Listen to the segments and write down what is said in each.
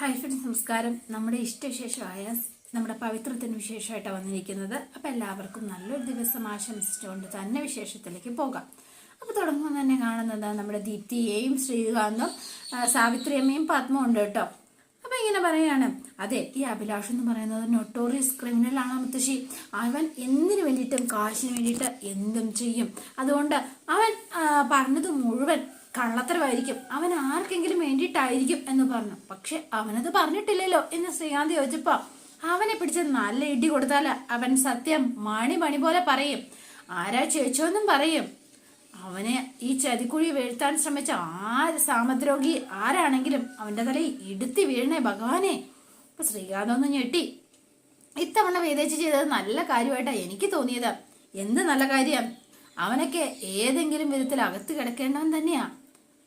Hi friends നമസ്കാരം നമ്മുടെ ഇഷ്ടവിശേഷമായ നമ്മുടെ പവിത്രത്തിന് വിശേഷമായിട്ടാണ് വന്നിരിക്കുന്നത്. അപ്പോൾ എല്ലാവർക്കും നല്ലൊരു ദിവസം ആശംസിച്ചുകൊണ്ട് തന്നെ വിശേഷത്തിലേക്ക് പോകാം. അപ്പോൾ തുടങ്ങുമ്പോൾ തന്നെ കാണുന്നത് നമ്മുടെ ദീപ്തിയെയും ശ്രീകാന്തും സാവിത്രി സാവിത്രിയമ്മയും പത്മവും ഉണ്ട് കേട്ടോ. അപ്പം ഇങ്ങനെ പറയുകയാണ് അതെ ഈ അഭിലാഷ് എന്ന് പറയുന്നത് നൊട്ടോറിയസ് ക്രിമിനലാണ് മുത്തശ്ശി. അവൻ എന്തിനു വേണ്ടിയിട്ടും കാശിന് വേണ്ടിയിട്ട് എന്തും ചെയ്യും. അതുകൊണ്ട് അവൻ പറഞ്ഞത് മുഴുവൻ കള്ളത്തരമായിരിക്കും. അവൻ ആർക്കെങ്കിലും വേണ്ടിയിട്ടായിരിക്കും എന്ന് പറഞ്ഞു. പക്ഷെ അവനത് പറഞ്ഞിട്ടില്ലല്ലോ എന്ന് ശ്രീകാന്ത് ചോദിച്ചപ്പോ അവനെ പിടിച്ച് നല്ല ഇടി കൊടുത്താൽ അവൻ സത്യം മണി മണി പോലെ പറയും. ആരാ ചേച്ചോന്നും പറയും. അവനെ ഈ ചതിക്കുഴി വീഴ്ത്താൻ ശ്രമിച്ച ആര് സാമദ്രോഗി ആരാണെങ്കിലും അവന്റെ തലയിൽ ഇടുത്തി വീഴണേ ഭഗവാനെ. ഇപ്പൊ ശ്രീകാന്ത് ഒന്ന് ഞെട്ടി. ഇത്തവണ വേദേച്ച് ചെയ്തത് നല്ല കാര്യമായിട്ടാ എനിക്ക് തോന്നിയത്. എന്ത് നല്ല കാര്യം? അവനൊക്കെ ഏതെങ്കിലും വിധത്തിൽ അകത്ത് കിടക്കേണ്ടവൻ തന്നെയാ.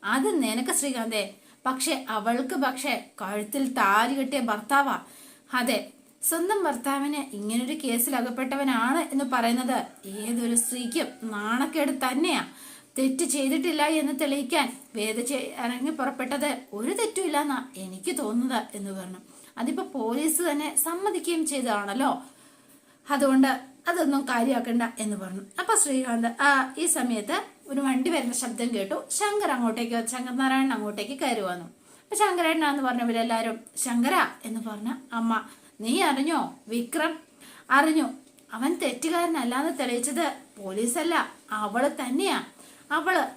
അത് നിനക്ക് ശ്രീകാന്തേ. പക്ഷെ അവൾക്ക് പക്ഷെ കഴുത്തിൽ താലി കെട്ടിയ ഭർത്താവാ. അതെ സ്വന്തം ഭർത്താവിന് ഇങ്ങനൊരു കേസിൽ അകപ്പെട്ടവനാണ് എന്ന് പറയുന്നത് ഏതൊരു സ്ത്രീക്കും നാണക്കേട് തന്നെയാ. തെറ്റ് ചെയ്തിട്ടില്ല എന്ന് തെളിയിക്കാൻ വേദ ഇറങ്ങി പുറപ്പെട്ടത് ഒരു തെറ്റുമില്ലെന്നാ എനിക്ക് തോന്നുന്നത് എന്ന് പറഞ്ഞു. അതിപ്പോ പോലീസ് തന്നെ സമ്മതിക്കുകയും ചെയ്തതാണല്ലോ. അതുകൊണ്ട് അതൊന്നും കാര്യമാക്കണ്ട എന്ന് പറഞ്ഞു. അപ്പൊ ശ്രീകാന്ത് ആ ഈ സമയത്ത് ഒരു വണ്ടി വരുന്ന ശബ്ദം കേട്ടു. ശങ്കർ അങ്ങോട്ടേക്ക് ശങ്കർ നാരായണൻ അങ്ങോട്ടേക്ക് കയറി വന്നു. അപ്പൊ ശങ്കരേണ്ണാന്ന് പറഞ്ഞവരെല്ലാരും ശങ്കര എന്ന് പറഞ്ഞ അമ്മ നീ അറിഞ്ഞോ? വിക്രം അറിഞ്ഞു. അവൻ തെറ്റുകാരനല്ലാന്ന് തെളിയിച്ചത് പോലീസല്ല. അവൾ തന്നെയാ. അവൾ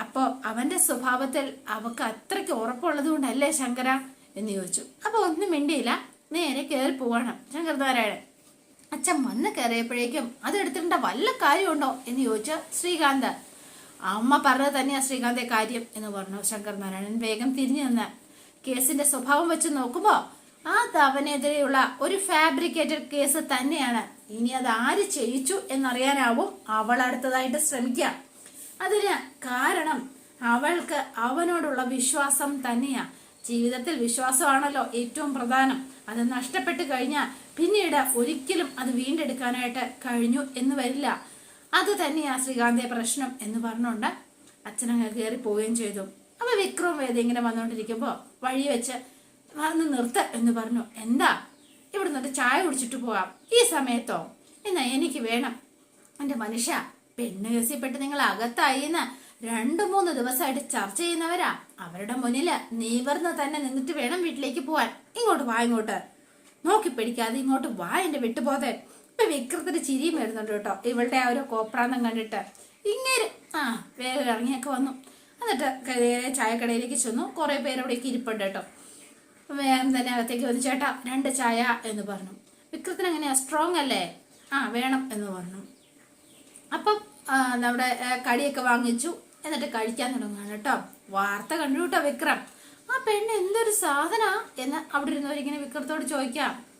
അപ്പോ അവന്റെ സ്വഭാവത്തിൽ അവക്ക് അത്രയ്ക്ക് ഉറപ്പുള്ളത് കൊണ്ടല്ലേ ശങ്കര? എന്ന് ചോദിച്ചു. അപ്പൊ ഒന്നും മിണ്ടിയില്ല. നേരെ കയറി പോവാണ് ശങ്കർ നാരായണൻ. അച്ഛൻ വന്ന് കയറിയപ്പോഴേക്കും അത് എടുത്തിട്ടുണ്ട വല്ല കാര്യമുണ്ടോ? എന്ന് ചോദിച്ച ശ്രീകാന്ത്. അമ്മ പറഞ്ഞത് തന്നെയാണ് ശ്രീകാന്തെ കാര്യം എന്ന് പറഞ്ഞു. ശങ്കർ നാരായണൻ വേഗം തിരിഞ്ഞു നിന്ന് കേസിന്റെ സ്വഭാവം വെച്ച് നോക്കുമ്പോ ആ തവനെതിരെയുള്ള ഒരു ഫാബ്രിക്കേറ്റഡ് കേസ് തന്നെയാണ്. ഇനി അത് ആര് ചെയ്യിച്ചു എന്നറിയാനാവും അവൾ അടുത്തതായിട്ട് ശ്രമിക്കുക. അതിന് കാരണം അവൾക്ക് അവനോടുള്ള വിശ്വാസം തന്നെയാ. ജീവിതത്തിൽ വിശ്വാസമാണല്ലോ ഏറ്റവും പ്രധാനം. അത് നഷ്ടപ്പെട്ട് കഴിഞ്ഞാൽ പിന്നീട് ഒരിക്കലും അത് വീണ്ടെടുക്കാനായിട്ട് കഴിഞ്ഞു എന്ന് വരില്ല. അത് തന്നെയാ ശ്രീകാന്തെ പ്രശ്നം എന്ന് പറഞ്ഞുകൊണ്ട് അച്ഛനങ്ങ് കയറി പോവുകയും ചെയ്തു. അപ്പൊ വിക്രം വേദ ഇങ്ങനെ വന്നുകൊണ്ടിരിക്കുമ്പോ വഴി വെച്ച് വന്ന് നിർത്ത എന്ന് പറഞ്ഞു. എന്താ? ഇവിടെ നിന്നിട്ട് ചായ കുടിച്ചിട്ട് പോവാം. ഈ സമയത്തോ? എന്നാ എനിക്ക് വേണം. എന്റെ മനുഷ്യ പെണ്ണ് കേസിപ്പെട്ട് നിങ്ങൾ അകത്തായിന്ന് രണ്ടു മൂന്ന് ദിവസമായിട്ട് ചർച്ച ചെയ്യുന്നവരാ. അവരുടെ മുന്നിൽ നീവർന്ന് തന്നെ നിന്നിട്ട് വേണം വീട്ടിലേക്ക് പോവാൻ. ഇങ്ങോട്ട് വാ ഇങ്ങോട്ട്. നോക്കി പിടിക്കാതെ ഇങ്ങോട്ട് വാ എന്റെ വിട്ടുപോതെ ഇപ്പൊ വിക്രത്തിന് ചിരിയും വരുന്നുണ്ട് കേട്ടോ. ഇവളുടെ ആ ഒരു കോപ്രാന്തം കണ്ടിട്ട് ഇങ്ങനെ ആ വേഗം ഇറങ്ങിയൊക്കെ വന്നു. എന്നിട്ട് ചായക്കടയിലേക്ക് ചെന്നു. കുറെ പേര് അവിടേക്ക് ഇരിപ്പുണ്ട് കേട്ടോ. വേഗം തന്നെ അകത്തേക്ക് വന്നു. ചേട്ടാ രണ്ട് ചായ എന്ന് പറഞ്ഞു. വിക്രത്തിന് എങ്ങനെയാ? സ്ട്രോങ് അല്ലേ? ആ വേണം എന്ന് പറഞ്ഞു. അപ്പം നമ്മുടെ കടിയൊക്കെ വാങ്ങിച്ചു. എന്നിട്ട് കഴിക്കാൻ തുടങ്ങാണ് കേട്ടോ. വാർത്ത കണ്ടു കേട്ടോ വിക്രം. ആ പെണ്ണ് എന്തൊരു സാധന എന്ന് അവിടെ ഇരുന്നവരിങ്ങനെ വിക്രത്തോട് ചോദിക്കാം.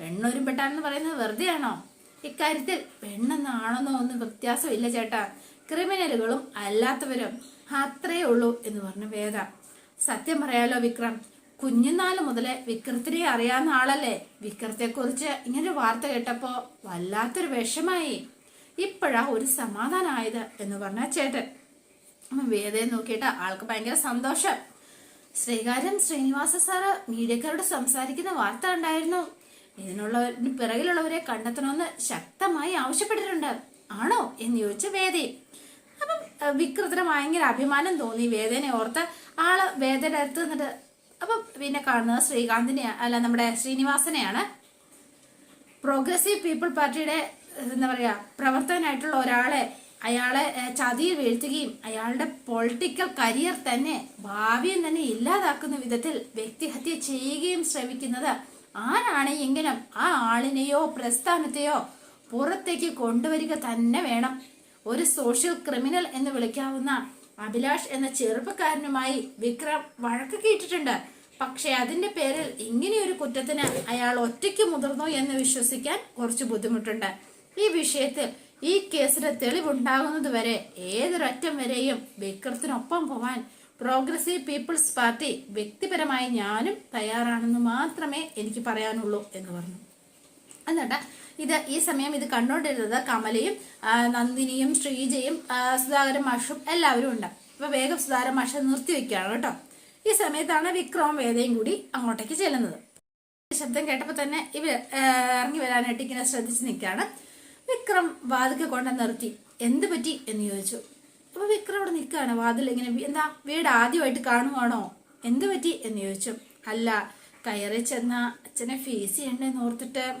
പെണ്ണൊരു പെട്ടാണെന്ന് പറയുന്നത് വെറുതെ ആണോ ഇക്കാര്യത്തിൽ പെണ്ണെന്നാണെന്നോ ഒന്നും വ്യത്യാസമില്ല ചേട്ടാ. ക്രിമിനലുകളും അല്ലാത്തവരും അത്രേ ഉള്ളൂ എന്ന് പറഞ്ഞു വേദ. സത്യം പറയാലോ വിക്രം കുഞ്ഞുനാല് മുതലേ വിക്രത്തിനെ അറിയാവുന്ന ആളല്ലേ? വിക്രത്തെ കുറിച്ച് ഇങ്ങനെ വാർത്ത കേട്ടപ്പോ വല്ലാത്തൊരു വിഷമായി. ഇപ്പോഴാ ഒരു സമാധാനമായത് എന്ന് പറഞ്ഞ ചേട്ടൻ. വേദയെ നോക്കിയിട്ട് ആൾക്ക് ഭയങ്കര സന്തോഷം. ശ്രീകാര്യം ശ്രീനിവാസ സാറ് മീഡിയക്കാരോട് സംസാരിക്കുന്ന വാർത്ത ഉണ്ടായിരുന്നു ഇതിനുള്ള പിറകിലുള്ളവരെ കണ്ടെത്തണമെന്ന് ശക്തമായി ആവശ്യപ്പെട്ടിട്ടുണ്ട്. ആണോ എന്ന് ചോദിച്ച വേദയെ അപ്പം വിക്രത്തിന് ഭയങ്കര അഭിമാനം തോന്നി. വേദനെ ഓർത്ത് ആൾ വേദയുടെ അടുത്ത് നിന്നിട്ട് അപ്പം പിന്നെ കാണുന്നത് ശ്രീകാന്തിനെ അല്ല നമ്മുടെ ശ്രീനിവാസനെയാണ്. പ്രോഗ്രസീവ് പീപ്പിൾ പാർട്ടിയുടെ എന്താ പറയാ പ്രവർത്തകനായിട്ടുള്ള ഒരാളെ അയാളെ ചതിയിൽ വീഴ്ത്തുകയും അയാളുടെ പൊളിറ്റിക്കൽ കരിയർ തന്നെ ഭാവിയും തന്നെ ഇല്ലാതാക്കുന്ന വിധത്തിൽ വ്യക്തിഹത്യ ചെയ്യുകയും ശ്രമിക്കുന്നത് ആരാണ് എങ്കിലും ആ ആളിനെയോ പ്രസ്ഥാനത്തെയോ പുറത്തേക്ക് കൊണ്ടുവരിക തന്നെ വേണം. ഒരു സോഷ്യൽ ക്രിമിനൽ എന്ന് വിളിക്കാവുന്ന അഭിലാഷ് എന്ന ചെറുപ്പക്കാരനുമായി വിക്രം വഴക്ക് കേട്ടിട്ടുണ്ട്. പക്ഷെ അതിന്റെ പേരിൽ ഇങ്ങനെയൊരു കുറ്റത്തിന് അയാൾ ഒറ്റയ്ക്ക് മുതിർന്നു എന്ന് വിശ്വസിക്കാൻ കുറച്ച് ബുദ്ധിമുട്ടുണ്ട്. ഈ വിഷയത്തിൽ ഈ കേസിന് തെളിവുണ്ടാകുന്നത് വരെ ഏതൊരറ്റം വരെയും വിക്രത്തിനൊപ്പം പോവാൻ പ്രോഗ്രസീവ് പീപ്പിൾസ് പാർട്ടി വ്യക്തിപരമായി ഞാനും തയ്യാറാണെന്ന് മാത്രമേ എനിക്ക് പറയാനുള്ളൂ എന്ന് പറഞ്ഞു. എന്നിട്ട് ഇത് ഈ സമയം ഇത് കണ്ടുകൊണ്ടിരുന്നത് കമലയും നന്ദിനിയും ശ്രീജയും സുധാകരൻ മാഷും എല്ലാവരും ഉണ്ട്. അപ്പൊ വേഗം സുധാകരൻ മാഷ നിർത്തി വെക്കുകയാണ് കേട്ടോ. ഈ സമയത്താണ് വിക്രവും വേദയും കൂടി അങ്ങോട്ടേക്ക് ചെല്ലുന്നത്. ശബ്ദം കേട്ടപ്പോൾ തന്നെ ഇവർ ഇറങ്ങി വരാനായിട്ട് ഇങ്ങനെ ശ്രദ്ധിച്ച് നിൽക്കുകയാണ്. വിക്രം വാതിക്കെ കൊണ്ട് നിർത്തി. എന്ത് പറ്റി എന്ന് ചോദിച്ചു. അപ്പൊ വിക്രം അവിടെ നിൽക്കുകയാണ്. വാതിൽ ഇങ്ങനെ എന്താ വീട് ആദ്യമായിട്ട് കാണുവാണോ? എന്ത് പറ്റി? എന്ന് ചോദിച്ചു. അല്ല കയറി ചെന്ന അച്ഛനെ ഫേസ് ചെയ്യണ്ടെന്ന് ഓർത്തിട്ട്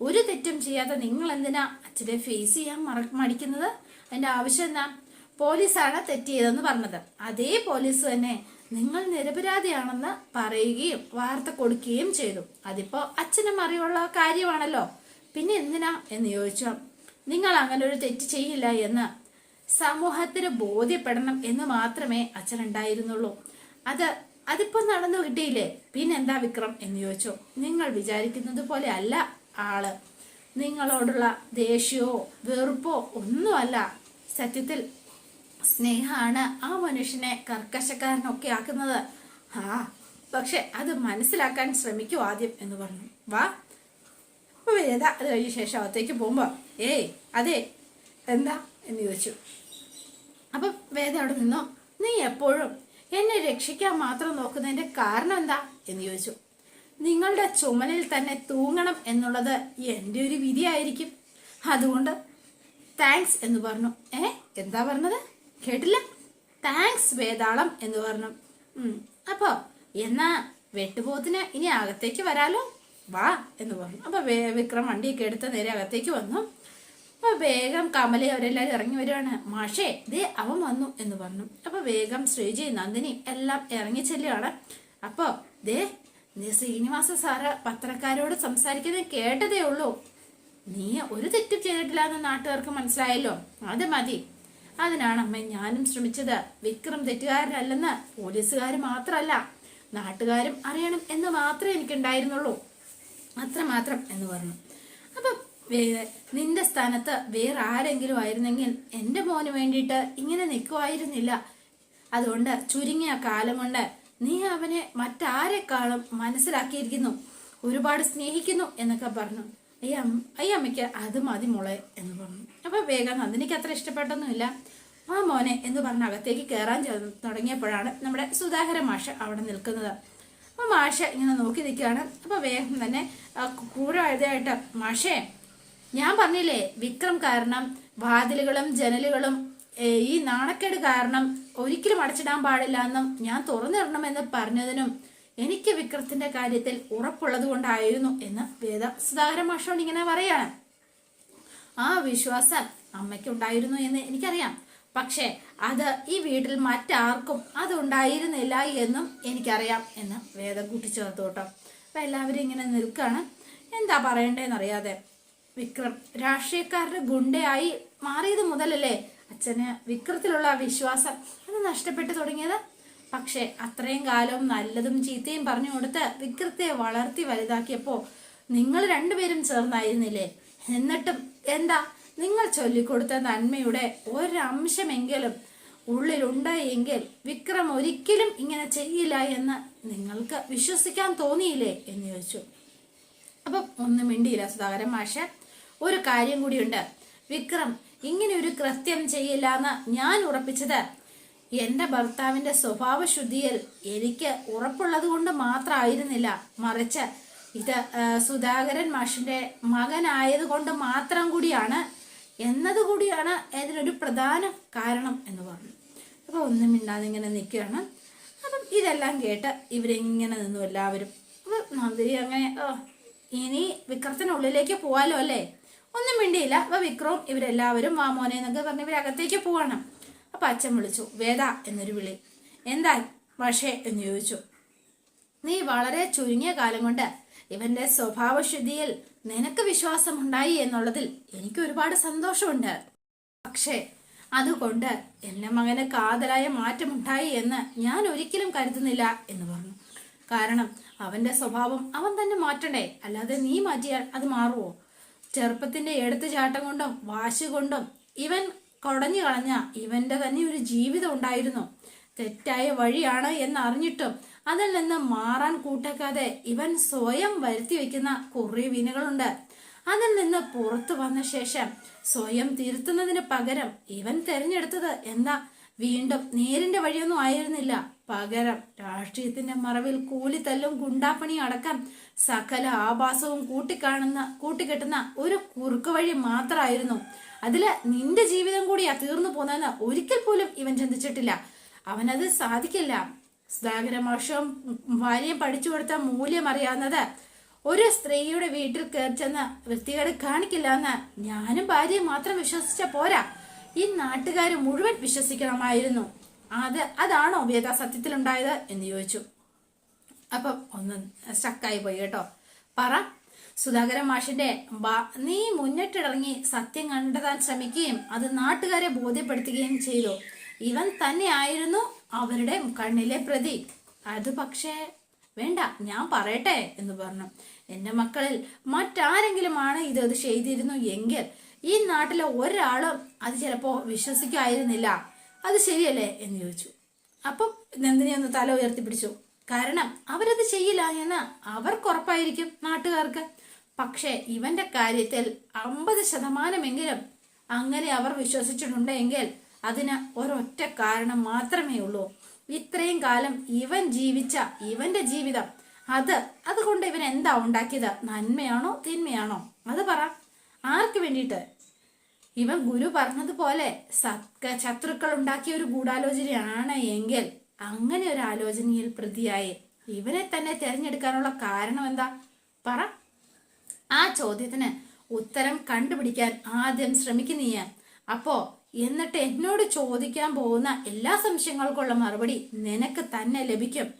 ഒരു തെറ്റും ചെയ്യാതെ നിങ്ങൾ എന്തിനാ അച്ഛനെ ഫേസ് ചെയ്യാൻ മറ മടിക്കുന്നത്? അതിന്റെ ആവശ്യം എന്താ? പോലീസാണ് തെറ്റ് പറഞ്ഞത്. അതേ പോലീസ് തന്നെ നിങ്ങൾ നിരപരാധിയാണെന്ന് പറയുകയും വാർത്ത കൊടുക്കുകയും ചെയ്തു. അതിപ്പോ അച്ഛനും അറിയുള്ള കാര്യമാണല്ലോ. പിന്നെ എന്തിനാ? എന്ന് ചോദിച്ചു. നിങ്ങൾ അങ്ങനെ ഒരു തെറ്റ് ചെയ്യില്ല എന്ന് സമൂഹത്തിന് ബോധ്യപ്പെടണം എന്ന് മാത്രമേ അച്ഛനുണ്ടായിരുന്നുള്ളൂ. അത് അതിപ്പോ നടന്നു കിട്ടിയില്ലേ? പിന്നെന്താ വിക്രം എന്ന് ചോദിച്ചു. നിങ്ങൾ വിചാരിക്കുന്നത് പോലെ അല്ല ആൾ. നിങ്ങളോടുള്ള ദേഷ്യമോ വെറുപ്പോ ഒന്നുമല്ല. സത്യത്തിൽ സ്നേഹമാണ് ആ മനുഷ്യനെ കർക്കശക്കാരനൊക്കെ ആക്കുന്നത്. ആ പക്ഷെ അത് മനസ്സിലാക്കാൻ ശ്രമിക്കൂ ആദ്യം എന്ന് പറഞ്ഞു. വാ. അപ്പൊ വേദ അത് കഴിഞ്ഞ ശേഷം അകത്തേക്ക് പോകുമ്പോ ഏയ് അതെ എന്താ? എന്ന് ചോദിച്ചു. അപ്പൊ വേദ അവിടെ നിന്നോ? നീ എപ്പോഴും എന്നെ രക്ഷിക്കാൻ മാത്രം നോക്കുന്നതിന്റെ കാരണം എന്താ? എന്ന് ചോദിച്ചു. നിങ്ങളുടെ ചുമലിൽ തന്നെ തൂങ്ങണം എന്നുള്ളത് എന്റെ ഒരു വിധിയായിരിക്കും. അതുകൊണ്ട് താങ്ക്സ് എന്ന് പറഞ്ഞു. ഏ? എന്താ പറഞ്ഞത്? കേട്ടില്ല? താങ്ക്സ് വേതാളം എന്ന് പറഞ്ഞു. അപ്പോ എന്നാ വെട്ടുപോത്തിന് ഇനി അകത്തേക്ക് വരാലോ? വാ എന്ന് പറഞ്ഞു. അപ്പൊ വിക്രം വണ്ടിയൊക്കെ എടുത്ത് നേരെ അകത്തേക്ക് വന്നു. അപ്പൊ വേഗം കമലെ അവരെല്ലാരും ഇറങ്ങി വരുവാണ്. മാഷേ ദേ അവൻ വന്നു എന്ന് പറഞ്ഞു. അപ്പൊ വേഗം ശ്രീജി നന്ദിനി എല്ലാം ഇറങ്ങി ചെല്ലുകയാണ് അപ്പൊ ദേ ശ്രീനിവാസ സാറ് പത്രക്കാരോട് സംസാരിക്കുന്നത് കേട്ടതേ ഉള്ളൂ. നീ ഒരു തെറ്റും ചെയ്തിട്ടില്ല എന്ന് നാട്ടുകാർക്ക് മനസ്സിലായല്ലോ. അത് മതി. അതിനാണ് അമ്മ ഞാനും ശ്രമിച്ചത്. വിക്രം തെറ്റുകാരനല്ലെന്ന് പോലീസുകാർ മാത്രമല്ല നാട്ടുകാരും അറിയണം എന്ന് മാത്രമേ എനിക്കുണ്ടായിരുന്നുള്ളൂ. അത്രമാത്രം എന്ന് പറഞ്ഞു. നിന്റെ സ്ഥാനത്ത് വേറെ ആരെങ്കിലും ആയിരുന്നെങ്കിൽ എന്റെ മോന് വേണ്ടിയിട്ട് ഇങ്ങനെ നിൽക്കുമായിരുന്നില്ല അതുകൊണ്ട് ചുരുങ്ങിയ കാലം കൊണ്ട് നീ അവനെ മറ്റാരെക്കാളും മനസ്സിലാക്കിയിരിക്കുന്നു. ഒരുപാട് സ്നേഹിക്കുന്നു എന്നൊക്കെ പറഞ്ഞു. അയ്യ അമ്മയ്ക്ക് അത് മതി മോളെ എന്ന് പറഞ്ഞു. അപ്പൊ വേഗം നന്ദിനിക്ക് അത്ര ഇഷ്ടപ്പെട്ടൊന്നുമില്ല. ആ മോനെ എന്ന് പറഞ്ഞ് അകത്തേക്ക് കയറാൻ തുടങ്ങിയപ്പോഴാണ് നമ്മുടെ സുധാകര മാഷ അവിടെ നിൽക്കുന്നത്. അപ്പൊ മാഷ ഇങ്ങനെ നോക്കി നിൽക്കുകയാണ്. അപ്പൊ വേഗം തന്നെ കൂടായതായിട്ട് മാഷേ ഞാൻ പറഞ്ഞില്ലേ വിക്രം കാരണം വാതിലുകളും ജനലുകളും ഈ നാണക്കേട് കാരണം ഒരിക്കലും അടച്ചിടാൻ പാടില്ല എന്നും ഞാൻ തുറന്നിടണമെന്ന് പറഞ്ഞതിനും എനിക്ക് വിക്രത്തിന്റെ കാര്യത്തിൽ ഉറപ്പുള്ളത് കൊണ്ടായിരുന്നു എന്ന് വേദ സുധാകരൻ മാഷോട് ഇങ്ങനെ പറയാണ്. ആ വിശ്വാസം അമ്മയ്ക്കുണ്ടായിരുന്നു എന്ന് എനിക്കറിയാം. പക്ഷേ അത് ഈ വീട്ടിൽ മറ്റാർക്കും അത് ഉണ്ടായിരുന്നില്ല എന്നും എനിക്കറിയാം എന്ന് വേദം കൂട്ടിച്ചേർത്തു കേട്ടോ. അപ്പൊ എല്ലാവരും ഇങ്ങനെ നിൽക്കാണ്. എന്താ പറയണ്ടേന്ന് അറിയാതെ വിക്രം രാഷ്ട്രീയക്കാരുടെ ഗുണ്ടയായി മാറിയത് മുതലല്ലേ അച്ഛന് വിക്രത്തിലുള്ള വിശ്വാസം അത് നഷ്ടപ്പെട്ടു തുടങ്ങിയത്? പക്ഷെ അത്രയും കാലവും നല്ലതും ചീത്തയും പറഞ്ഞു കൊടുത്ത് വിക്രത്തെ വളർത്തി വലുതാക്കിയപ്പോ നിങ്ങൾ രണ്ടുപേരും ചേർന്നായിരുന്നില്ലേ? എന്നിട്ടും എന്താ നിങ്ങൾ ചൊല്ലിക്കൊടുത്ത നന്മയുടെ ഒരംശമെങ്കിലും ഉള്ളിലുണ്ട് എങ്കിൽ വിക്രം ഒരിക്കലും ഇങ്ങനെ ചെയ്യില്ല എന്ന് നിങ്ങൾക്ക് വിശ്വസിക്കാൻ തോന്നിയില്ലേ? എന്ന് ചോദിച്ചു. അപ്പം ഒന്നും മിണ്ടിയില്ല സുധാകരൻ മാഷ്. ഒരു കാര്യം കൂടിയുണ്ട്. വിക്രം ഇങ്ങനെ ഒരു കൃത്യം ചെയ്യില്ല എന്ന് ഞാൻ ഉറപ്പിച്ചത്. ഭർത്താവിന്റെ സ്വഭാവശുദ്ധിയിൽ എനിക്ക് ഉറപ്പുള്ളത് കൊണ്ട് മാത്രമായിരുന്നില്ല. മറിച്ച് ഇത് സുധാകരൻ മാഷിന്റെ മകനായത് കൊണ്ട് മാത്രം കൂടിയാണ്. എന്നതുകൂടിയാണ് ഇതിനൊരു പ്രധാന കാരണം എന്ന് പറഞ്ഞു. അപ്പൊ ഒന്നും മിണ്ടാതെ ഇങ്ങനെ നിൽക്കുകയാണ്. അപ്പം ഇതെല്ലാം കേട്ട് ഇവരിങ്ങനെ നിന്നു എല്ലാവരും. അപ്പൊ നന്ദിനി അങ്ങനെ ഇനി വിക്രത്തിനുള്ളിലേക്ക് പോവാലോ അല്ലേ? ഒന്നും മിണ്ടിയില്ല. അപ്പൊ വിക്രവും ഇവരെല്ലാവരും വാ മോനെ എന്നൊക്കെ പറഞ്ഞ് ഇവരകത്തേക്ക് പോവാണ്. അപ്പൊ അച്ഛൻ വിളിച്ചു വേദ എന്നൊരു വിളി. എന്താ പക്ഷേ എന്ന് ചോദിച്ചു. നീ വളരെ ചുരുങ്ങിയ കാലം കൊണ്ട് ഇവന്റെ സ്വഭാവശുദ്ധിയിൽ നിനക്ക് വിശ്വാസമുണ്ടായി എന്നുള്ളതിൽ എനിക്ക് ഒരുപാട് സന്തോഷമുണ്ട്. പക്ഷേ അതുകൊണ്ട് എന്റെ മകന് കാതലായ മാറ്റമുണ്ടായി എന്ന് ഞാൻ ഒരിക്കലും കരുതുന്നില്ല എന്ന് പറഞ്ഞു. കാരണം അവന്റെ സ്വഭാവം അവൻ തന്നെ മാറ്റണ്ടേ. അല്ലാതെ നീ മാറ്റിയാൽ അത് മാറുമോ ചെറുപ്പത്തിന്റെ എടുത്തുചാട്ടം കൊണ്ടും വാശി കൊണ്ടും ഇവൻ കുടഞ്ഞു കളഞ്ഞ ഇവന്റെ തന്നെ ഒരു ജീവിതം ഉണ്ടായിരുന്നു. തെറ്റായ വഴിയാണ് എന്നറിഞ്ഞിട്ടും അതിൽ നിന്ന് മാറാൻ കൂട്ടക്കാതെ ഇവൻ സ്വയം വരുത്തി വെക്കുന്ന കുറേ വീനുകളുണ്ട് അതിൽ നിന്ന് പുറത്തു വന്ന ശേഷം സ്വയം തിരുത്തുന്നതിന് പകരം ഇവൻ തെരഞ്ഞെടുത്തത് എന്താ? വീണ്ടും നേരിന്റെ വഴിയൊന്നും ആയിരുന്നില്ല. പകരം രാഷ്ട്രീയത്തിന്റെ മറവിൽ കൂലിത്തല്ലും ഗുണ്ടാപ്പണി അടക്കം സകല ആഭാസവും കൂട്ടിക്കാണുന്ന കൂട്ടിക്കെട്ടുന്ന ഒരു കുറുക്ക് വഴി മാത്രമായിരുന്നു അതിൽ നിന്റെ ജീവിതം കൂടിയാ തീർന്നു പോന്നെന്ന് ഒരിക്കൽ പോലും ഇവൻ ചിന്തിച്ചിട്ടില്ല. അവനത് സാധിക്കില്ല. സുധാകര മോഷം ഭാര്യയും പഠിച്ചു കൊടുത്ത മൂല്യം അറിയാവുന്നത് ഒരു സ്ത്രീയുടെ വീട്ടിൽ കയറി ചെന്ന് വൃത്തികേട് കാണിക്കില്ല എന്ന് ഞാനും ഭാര്യയും മാത്രം വിശ്വസിച്ച പോരാ. ഈ നാട്ടുകാർ മുഴുവൻ വിശ്വസിക്കണമായിരുന്നു. അത് അതാണോ വേദ സത്യത്തിലുണ്ടായത് എന്ന് ചോദിച്ചു. അപ്പം ഒന്ന് സ്റ്റക്കായി പോയി കേട്ടോ. പറ. സുധാകരൻ മാഷിന്റെ നീ മുന്നിട്ടിറങ്ങി സത്യം കണ്ടെത്താൻ ശ്രമിക്കുകയും അത് നാട്ടുകാരെ ബോധ്യപ്പെടുത്തുകയും ചെയ്തു. ഇവൻ തന്നെയായിരുന്നു അവരുടെ കണ്ണിലെ പ്രതി. അത് പക്ഷേ വേണ്ട ഞാൻ പറയട്ടെ എന്ന് പറഞ്ഞു. എന്റെ മക്കളിൽ മറ്റാരെങ്കിലുമാണ് ഇത് ഇത് ചെയ്തിരുന്നു എങ്കിൽ ഈ നാട്ടിലെ ഒരാളും അത് ചിലപ്പോ വിശ്വസിക്കായിരുന്നില്ല അത് ശരിയല്ലേ എന്ന് ചോദിച്ചു. അപ്പം നന്ദിനി ഒന്ന് തല ഉയർത്തിപ്പിടിച്ചു കാരണം അവരത് ചെയ്യില്ല എന്ന് അവർക്ക് നാട്ടുകാർക്ക്. പക്ഷേ ഇവന്റെ കാര്യത്തിൽ അമ്പത് ശതമാനമെങ്കിലും അങ്ങനെ അവർ വിശ്വസിച്ചിട്ടുണ്ടെങ്കിൽ അതിന് ഒരൊറ്റ കാരണം മാത്രമേ ഉള്ളൂ. ഇത്രയും കാലം ഇവൻ ജീവിച്ച ഇവന്റെ ജീവിതം. അത് അതുകൊണ്ട് ഇവൻ എന്താ ഉണ്ടാക്കിയത്? നന്മയാണോ തിന്മയാണോ? അത് പറ. ആർക്ക് വേണ്ടിയിട്ട്? ഇവൻ ഗുരു പറഞ്ഞതുപോലെ സത്ക ശത്രുക്കൾ ഉണ്ടാക്കിയ ഒരു ഗൂഢാലോചനയാണ് എങ്കിൽ അങ്ങനെ ഒരു ആലോചനയിൽ പ്രതിയായി ഇവനെ തന്നെ തിരഞ്ഞെടുക്കാനുള്ള കാരണം എന്താ? പറ. ആ ചോദ്യത്തിന് ഉത്തരം കണ്ടുപിടിക്കാൻ ആദ്യം ശ്രമിക്കുന്നീയ അപ്പോ എന്നിട്ട് എന്നോട് ചോദിക്കാൻ പോകുന്ന എല്ലാ സംശയങ്ങൾക്കുള്ള മറുപടി നിനക്ക് തന്നെ ലഭിക്കും.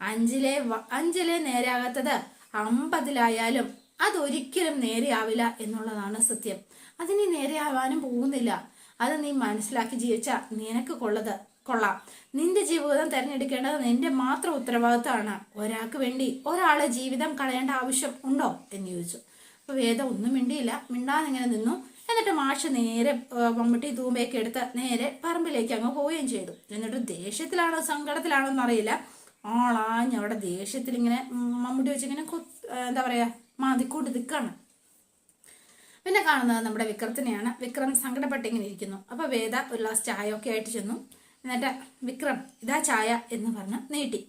അഞ്ചിലെ അഞ്ചിലെ നേരാകാത്തത് അമ്പതിലായാലും അതൊരിക്കലും നേരെയാവില്ല എന്നുള്ളതാണ് സത്യം. അത് നീ നേരെയാവാനും പോകുന്നില്ല. അത് നീ മനസ്സിലാക്കി ജീവിച്ച നിനക്ക് കൊള്ളത്. കൊള്ളാം. നിന്റെ ജീവിതം തിരഞ്ഞെടുക്കേണ്ടത് നിന്റെ മാത്രം ഉത്തരവാദിത്തമാണ്. ഒരാൾക്ക് വേണ്ടി ഒരാളെ ജീവിതം കളയേണ്ട ആവശ്യം ഉണ്ടോ എന്ന് ചോദിച്ചു. അപ്പൊ വേദ ഒന്നും മിണ്ടിയില്ല. മിണ്ടാന്നിങ്ങനെ നിന്നു. എന്നിട്ട് മാഷ് നേരെ മമ്മൂട്ടി തൂമ്പയൊക്കെ എടുത്ത് നേരെ പറമ്പിലേക്ക് അങ്ങ് പോവുകയും ചെയ്തു. എന്നിട്ട് ദേഷ്യത്തിലാണോ സങ്കടത്തിലാണോ എന്നറിയില്ല. ആളാഞ്ഞ് അവിടെ ദേഷ്യത്തിൽ ഇങ്ങനെ മമ്മൂട്ടി വെച്ചിങ്ങനെ എന്താ പറയാ മാതിക്കൊണ്ട് നിൽക്കാണ് പിന്നെ കാണുന്നത് നമ്മുടെ വിക്രത്തിനെയാണ്. വിക്രം സങ്കടപ്പെട്ട് ഇങ്ങനെ ഇരിക്കുന്നു. അപ്പൊ വേദ ഒരു ഗ്ലാസ് ചായ ഒക്കെ ആയിട്ട് ചെന്നു. എന്നിട്ട് വിക്രം ഇതാ ചായ എന്ന് പറഞ്ഞ് നീട്ടി.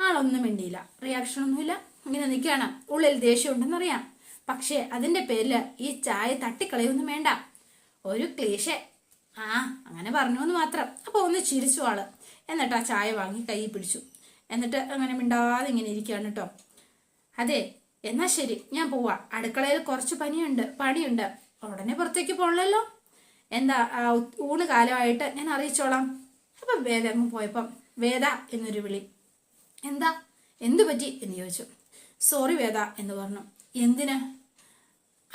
ആളൊന്നും മിണ്ടിയില്ല. റിയാക്ഷൻ ഒന്നുമില്ല. ഇങ്ങനെ നിൽക്കുകയാണ്. ഉള്ളിൽ ദേഷ്യം ഉണ്ടെന്നറിയാം പക്ഷേ അതിന്റെ പേരിൽ ഈ ചായ തട്ടിക്കളയൊന്നും വേണ്ട. ഒരു ക്ലേശ. ആ അങ്ങനെ പറഞ്ഞു എന്ന് മാത്രം. അപ്പൊ ഒന്ന് ചിരിച്ചു ആൾ. എന്നിട്ട് ആ ചായ വാങ്ങി കൈ പിടിച്ചു. എന്നിട്ട് അങ്ങനെ മിണ്ടാതെ ഇങ്ങനെ ഇരിക്കുകയാണ് കേട്ടോ. അതെ എന്നാ ശരി. ഞാൻ പോവാ. അടുക്കളയിൽ കുറച്ച് പനിയുണ്ട്. പണിയുണ്ട്. ഉടനെ പുറത്തേക്ക് പോകണല്ലോ എന്താ ഊണ് കാലമായിട്ട് ഞാൻ അറിയിച്ചോളാം. അപ്പൊ വേദ പോയപ്പം വേദ എന്നൊരു വിളി. എന്താ? എന്തു പറ്റി? എന്ന് ചോദിച്ചു. സോറി വേദ എന്ന് പറഞ്ഞു. എന്തിന്?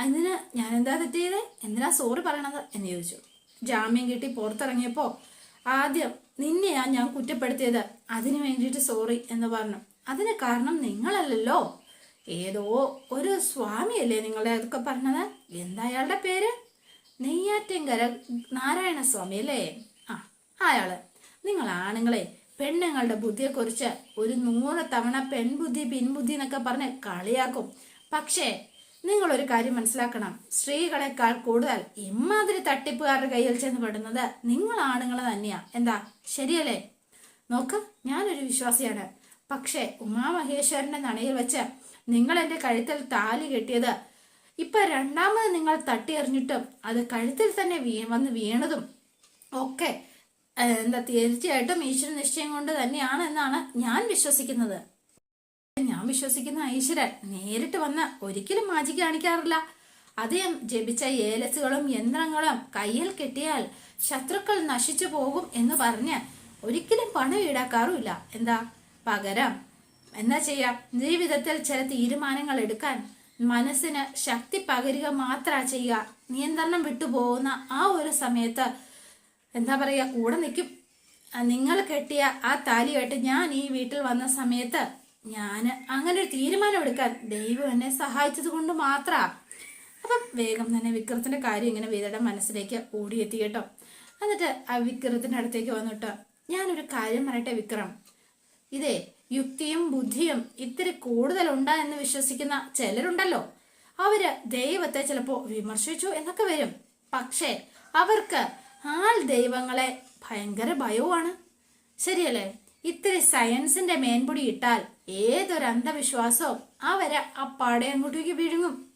അതിന് ഞാൻ എന്താ തെറ്റിയത് എന്തിനാ സോറി പറയണത്? എന്ന് ചോദിച്ചു. ജാമ്യം കിട്ടി പുറത്തിറങ്ങിയപ്പോ ആദ്യം നിന്നെയാ ഞാൻ കുറ്റപ്പെടുത്തിയത് അതിന് വേണ്ടിയിട്ട് സോറി എന്ന് പറഞ്ഞു. അതിന് കാരണം നിങ്ങളല്ലല്ലോ. ഏതോ ഒരു സ്വാമിയല്ലേ നിങ്ങളുടെ അതൊക്കെ പറഞ്ഞത്? എന്താ അയാളുടെ പേര്? നെയ്യാറ്റിൻകര നാരായണസ്വാമി അല്ലേ? ആ അയാൾ. നിങ്ങൾ ആണുങ്ങളെ പെണ്ണുങ്ങളുടെ ബുദ്ധിയെക്കുറിച്ച് ഒരു നൂറ് തവണ പെൺബുദ്ധി പിൻബുദ്ധി എന്നൊക്കെ പറഞ്ഞ് കളിയാക്കും. പക്ഷേ നിങ്ങൾ ഒരു കാര്യം മനസ്സിലാക്കണം. സ്ത്രീകളെക്കാൾ കൂടുതൽ ഇമാതിരി തട്ടിപ്പുകാരുടെ കയ്യിൽ ചെന്ന് പെടുന്നത് നിങ്ങൾ ആണുങ്ങൾ തന്നെയാ. എന്താ? ശരിയല്ലേ? നോക്ക് ഞാനൊരു വിശ്വാസിയാണ്. പക്ഷേ ഉമാമഹേശ്വരന്റെ നണയിൽ വെച്ച് നിങ്ങൾ എന്റെ കഴുത്തിൽ താലി കെട്ടിയത് ഇപ്പൊ രണ്ടാമത് നിങ്ങൾ തട്ടി തട്ടിയെറിഞ്ഞിട്ടും അത് കഴുത്തിൽ തന്നെ വീ വന്ന് വീണതും ഒക്കെ എന്താ തീർച്ചയായിട്ടും ഈശ്വര നിശ്ചയം കൊണ്ട് തന്നെയാണ് എന്നാണ് ഞാൻ വിശ്വസിക്കുന്നത്. ഞാൻ വിശ്വസിക്കുന്ന ഈശ്വരൻ നേരിട്ട് വന്ന് ഒരിക്കലും മാജി കാണിക്കാറില്ല. അദ്ദേഹം ജപിച്ച ഏലസുകളും യന്ത്രങ്ങളും കയ്യിൽ കെട്ടിയാൽ ശത്രുക്കൾ നശിച്ചു പോകും എന്ന് പറഞ്ഞ് ഒരിക്കലും പണം ഈടാക്കാറുമില്ല. എന്താ? പകരം. എന്താ ചെയ്യാം? ജീവിതത്തിൽ ചില തീരുമാനങ്ങൾ എടുക്കാൻ മനസ്സിന് ശക്തി പകരുക മാത്ര ചെയ്യുക. നിയന്ത്രണം വിട്ടുപോകുന്ന ആ ഒരു സമയത്ത് എന്താ പറയുക കൂടെ നിൽക്കും. നിങ്ങൾ കെട്ടിയ ആ താലിയായിട്ട് ഞാൻ ഈ വീട്ടിൽ വന്ന സമയത്ത് ഞാൻ അങ്ങനെ ഒരു തീരുമാനം എടുക്കാൻ ദൈവം എന്നെ സഹായിച്ചത് കൊണ്ട് മാത്ര. അപ്പം വേഗം തന്നെ വിക്രത്തിന്റെ കാര്യം ഇങ്ങനെ വേദയുടെ മനസ്സിലേക്ക് ഓടിയെത്തി കേട്ടോ. എന്നിട്ട് ആ വിക്രത്തിന്റെ അടുത്തേക്ക് വന്നിട്ട് ഞാനൊരു കാര്യം പറയട്ടെ വിക്രം. ഇതേ യുക്തിയും ബുദ്ധിയും ഇത്തിരി കൂടുതലുണ്ട് എന്ന് വിശ്വസിക്കുന്ന ചിലരുണ്ടല്ലോ. അവർ ദൈവത്തെ ചിലപ്പോ വിമർശിച്ചു എന്നൊക്കെ വരും. പക്ഷേ അവർക്ക് ആൾ ദൈവങ്ങളെ ഭയങ്കര ഭയവുമാണ്. ശരിയല്ലേ? ഇത്തിരി സയൻസിന്റെ മേൻപൊടി ഇട്ടാൽ ഏതൊരു അന്ധവിശ്വാസവും അവരെ അപ്പാടെ അങ്ങോട്ടേക്ക് വിഴുങ്ങും.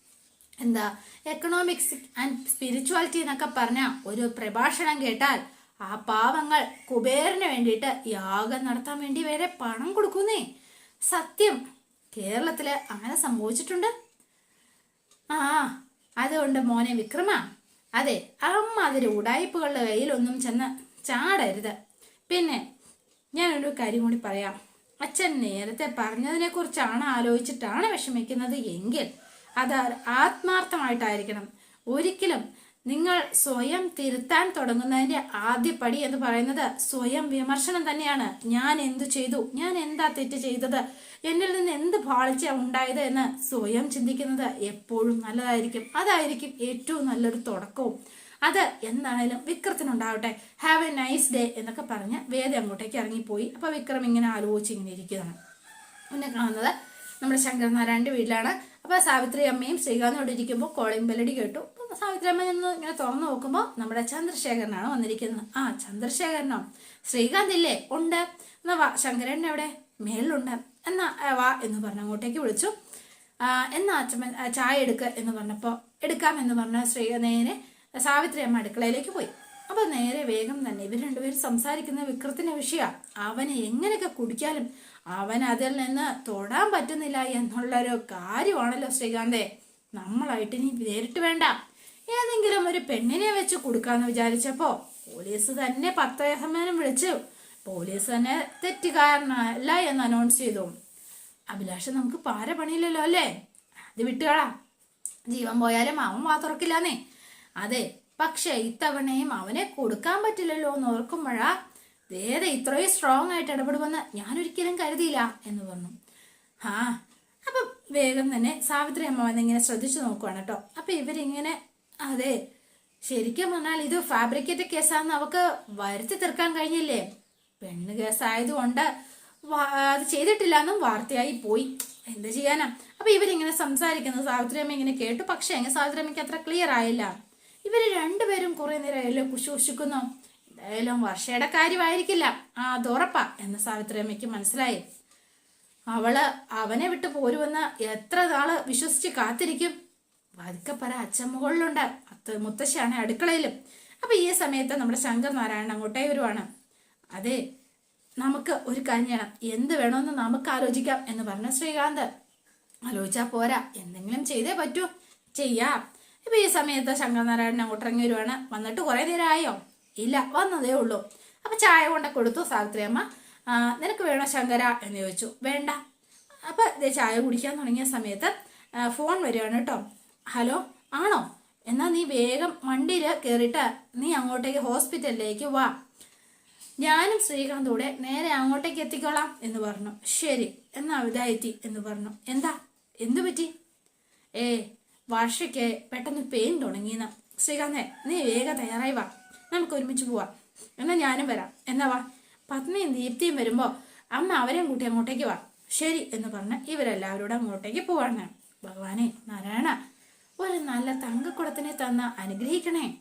എന്താ? എക്കണോമിക്സ് ആൻഡ് സ്പിരിച്വാലിറ്റി എന്നൊക്കെ പറഞ്ഞ ഒരു പ്രഭാഷണം കേട്ടാൽ ആ പാവങ്ങൾ കുബേരന് വേണ്ടിയിട്ട് യാഗം നടത്താൻ വേണ്ടി വരെ പണം കൊടുക്കുന്നേ. സത്യം. കേരളത്തിൽ അങ്ങനെ സംഭവിച്ചിട്ടുണ്ട്. ആ അതുകൊണ്ട് മോനെ വിക്രമ അതെ അമ്മാതിരി ഉടായ്പകളുടെ കയ്യിലൊന്നും ചെന്ന് ചാടരുത്. പിന്നെ ഞാനൊരു കാര്യം കൂടി പറയാം. അച്ഛൻ നേരത്തെ പറഞ്ഞതിനെ കുറിച്ചാണ് ആലോചിച്ചിട്ടാണ് വിഷമിക്കുന്നത് എങ്കിൽ അത് ആത്മാർത്ഥമായിട്ടായിരിക്കണം. ഒരിക്കലും നിങ്ങൾ സ്വയം തിരുത്താൻ തുടങ്ങുന്നതിന്റെ ആദ്യ പടി എന്ന് പറയുന്നത് സ്വയം വിമർശനം തന്നെയാണ്. ഞാൻ എന്തു ചെയ്തു? ഞാൻ എന്താ തെറ്റ് ചെയ്തത്? എന്നിൽ നിന്ന് എന്ത് പാളിച്ച ഉണ്ടായത് എന്ന് സ്വയം ചിന്തിക്കുന്നത് എപ്പോഴും നല്ലതായിരിക്കും. അതായിരിക്കും ഏറ്റവും നല്ലൊരു തുടക്കവും. അത് എന്താണേലും വിക്രത്തിനുണ്ടാവട്ടെ. ഹാവ് എ നൈസ് ഡേ എന്നൊക്കെ പറഞ്ഞ് വേദ അങ്ങോട്ടേക്ക് ഇറങ്ങിപ്പോയി. അപ്പൊ വിക്രം ഇങ്ങനെ ആലോചിച്ച് ഇങ്ങനെ ഇരിക്കുകയാണ്. പിന്നെ കാണുന്നത് നമ്മുടെ ശങ്കരനാരായണന്റെ വീട്ടിലാണ്. അപ്പൊ സാവിത്രി അമ്മയും ശ്രീകാന്തോടെ ഇരിക്കുമ്പോൾ കോളിംഗ് ബെല്ലടി കേട്ടു. അപ്പൊ സാവിത്രി അമ്മ നിന്ന് ഇങ്ങനെ തുറന്നു നോക്കുമ്പോൾ നമ്മുടെ ചന്ദ്രശേഖരനാണ് വന്നിരിക്കുന്നത്. ആ ചന്ദ്രശേഖരനോ? ശ്രീകാന്ത് ഇല്ലേ ഉണ്ട്. എന്നാ വാ ശങ്കരൻ എവിടെ മേളിലുണ്ട്. എന്നാ വാ എന്ന് പറഞ്ഞ അങ്ങോട്ടേക്ക് വിളിച്ചു. എന്നാ അച്ഛമ്മ ചായ എടുക്കുക എന്ന് പറഞ്ഞപ്പോൾ എടുക്കാം എന്ന് പറഞ്ഞ ശ്രീ നേരെ സാവിത്രി അമ്മ അടുക്കളയിലേക്ക് പോയി. അപ്പൊ നേരെ വേഗം തന്നെ ഇവർ രണ്ടുപേരും സംസാരിക്കുന്ന വിക്രത്തിന്റെ വിഷയ. അവനെ എങ്ങനെയൊക്കെ കുടിക്കാനും അവൻ അതിൽ നിന്ന് തൊടാൻ പറ്റുന്നില്ല എന്നുള്ളൊരു കാര്യമാണല്ലോ ശ്രീകാന്തേ. നമ്മളായിട്ട് ഇനി നേരിട്ട് വേണ്ട. ഏതെങ്കിലും ഒരു പെണ്ണിനെ വെച്ച് കൊടുക്കാന്ന് വിചാരിച്ചപ്പോ പോലീസ് തന്നെ പത്ത് ശതമാനം വിളിച്ചു. പോലീസ് തന്നെ തെറ്റുകാരനല്ല എന്ന് അനൗൺസ് ചെയ്തു. അഭിലാഷ് നമുക്ക് പാര പണിയില്ലല്ലോ അല്ലേ? അത് വിട്ടുകളാ. ജീവൻ പോയാലും അവൻ വാ തുറക്കില്ലാന്നേ. അതെ പക്ഷെ ഇത്തവണയും അവനെ കൊടുക്കാൻ പറ്റില്ലല്ലോ എന്ന് ഓർക്കുമ്പോഴാ വേറെ ഇത്രയും സ്ട്രോങ് ആയിട്ട് ഇടപെടുമെന്ന് ഞാനൊരിക്കലും കരുതിയില്ല എന്ന് പറഞ്ഞു. ആ അപ്പൊ വേഗം തന്നെ സാവിത്രി അമ്മ വന്നിങ്ങനെ ശ്രദ്ധിച്ചു നോക്കുവാണ് കേട്ടോ. അപ്പൊ ഇവരിങ്ങനെ അതെ. ശരിക്കും പറഞ്ഞാൽ ഇത് ഫാബ്രിക്കേറ്റ് കേസാന്ന് അവക്ക് വരുത്തി തീർക്കാൻ കഴിഞ്ഞില്ലേ? പെണ്ണ് കേസായതുകൊണ്ട് അത് ചെയ്തിട്ടില്ല എന്നും വാർത്തയായി പോയി. എന്ത് ചെയ്യാനാ? അപ്പൊ ഇവരിങ്ങനെ സംസാരിക്കുന്നത് സാവിത്രി അമ്മ ഇങ്ങനെ കേട്ടു. പക്ഷെ എങ്ങനെ സാവിത്രി അമ്മയ്ക്ക് അത്ര ക്ലിയർ ആയില്ല. ഇവർ രണ്ടുപേരും കുറെ നേരം കുശുശിക്കുന്നു എന്തായാലും വർഷയുടെ കാര്യമായിരിക്കില്ല. ആ അതുറപ്പാ എന്ന് സാവിത്രി അമ്മയ്ക്ക് മനസ്സിലായി. അവൾ അവനെ വിട്ട് പോരുമെന്ന് എത്ര നാൾ വിശ്വസിച്ച് കാത്തിരിക്കും. പതുക്കെ പറ അച്ഛൻ മുകളിലുണ്ട്. അത്ത മുത്തശ്ശിയാണ് അടുക്കളയിലും. അപ്പൊ ഈ സമയത്ത് നമ്മുടെ ശങ്കർ നാരായണൻ അങ്ങോട്ടേ വരുവാണ്. അതെ നമുക്ക് ഒരു കാര്യം ചെയ്യണം. എന്ത് വേണമെന്ന് നമുക്ക് ആലോചിക്കാം എന്ന് പറഞ്ഞ ശ്രീകാന്ത്. ആലോചിച്ചാ പോരാ. എന്തെങ്കിലും ചെയ്തേ പറ്റൂ. ചെയ്യാം. ഇപ്പൊ ഈ സമയത്ത് ശങ്കരനാരായണൻ അങ്ങോട്ട് ഇറങ്ങി വരുവാണ്. വന്നിട്ട് കുറെ നേരം ആയോ ഇല്ല വന്നതേ ഉള്ളൂ. അപ്പൊ ചായ കൊണ്ട് കൊടുത്തു സാവിത്രി അമ്മ നിനക്ക് വേണോ ശങ്കര? എന്ന് ചോദിച്ചു. വേണ്ട. അപ്പൊ ചായ കുടിക്കാൻ തുടങ്ങിയ സമയത്ത് ഫോൺ വരികയാണ് കേട്ടോ. ഹലോ? ആണോ? എന്നാ നീ വേഗം വണ്ടിയിൽ കയറിയിട്ട് നീ അങ്ങോട്ടേക്ക് ഹോസ്പിറ്റലിലേക്ക് വാ. ഞാനും ശ്രീകാന്തൂടെ നേരെ അങ്ങോട്ടേക്ക് എത്തിക്കോളാം എന്ന് പറഞ്ഞു. ശരി എന്നാ ഇതാ എത്തി എന്ന് പറഞ്ഞു. എന്താ? എന്തു പറ്റി? ഏ വർഷയ്ക്ക് പെട്ടെന്ന് പെയിൻ തുടങ്ങിയെന്ന്. ശ്രീകാന്തേ നീ വേഗം തയ്യാറായി വാ. നമുക്ക് ഒരുമിച്ച് പോവാം. എന്നാ ഞാനും വരാം. എന്നാ വാ. പത്നിയും ദീപ്തിയും വരുമ്പോ അമ്മ അവരെയും കൂട്ടി അങ്ങോട്ടേക്ക് വാ. ശരി എന്ന് പറഞ്ഞ് ഇവരെല്ലാവരോടും അങ്ങോട്ടേക്ക് പോവാണ്. ഭഗവാനെ നാരായണ ഒരു നല്ല തങ്കക്കുടത്തിനെ തന്ന അനുഗ്രഹിക്കണേ.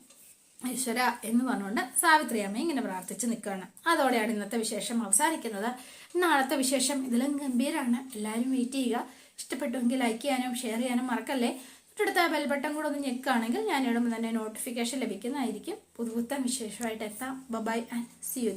ഈശ്വര എന്ന് പറഞ്ഞുകൊണ്ട് സാവിത്രി അമ്മ ഇങ്ങനെ പ്രാർത്ഥിച്ച് നിൽക്കുകയാണ്. അതോടെയാണ് ഇന്നത്തെ വിശേഷം അവസാനിക്കുന്നത്. നാളത്തെ വിശേഷം ഇതിലും ഗംഭീരമാണ് എല്ലാവരും വെയിറ്റ് ചെയ്യുക. ഇഷ്ടപ്പെട്ടുവെങ്കിൽ ലൈക്ക് ചെയ്യാനും ഷെയർ ചെയ്യാനും മറക്കല്ലേ? തൊട്ടടുത്ത ബെൽ ബട്ടൺ കൂടെ ഒന്ന് ഞെക്കുകയാണെങ്കിൽ ഞാൻ ഇടുമ്പോൾ തന്നെ നോട്ടിഫിക്കേഷൻ ലഭിക്കുന്നതായിരിക്കും. പുതുപുത്തൻ വിശേഷമായിട്ട് എത്താം. By and C U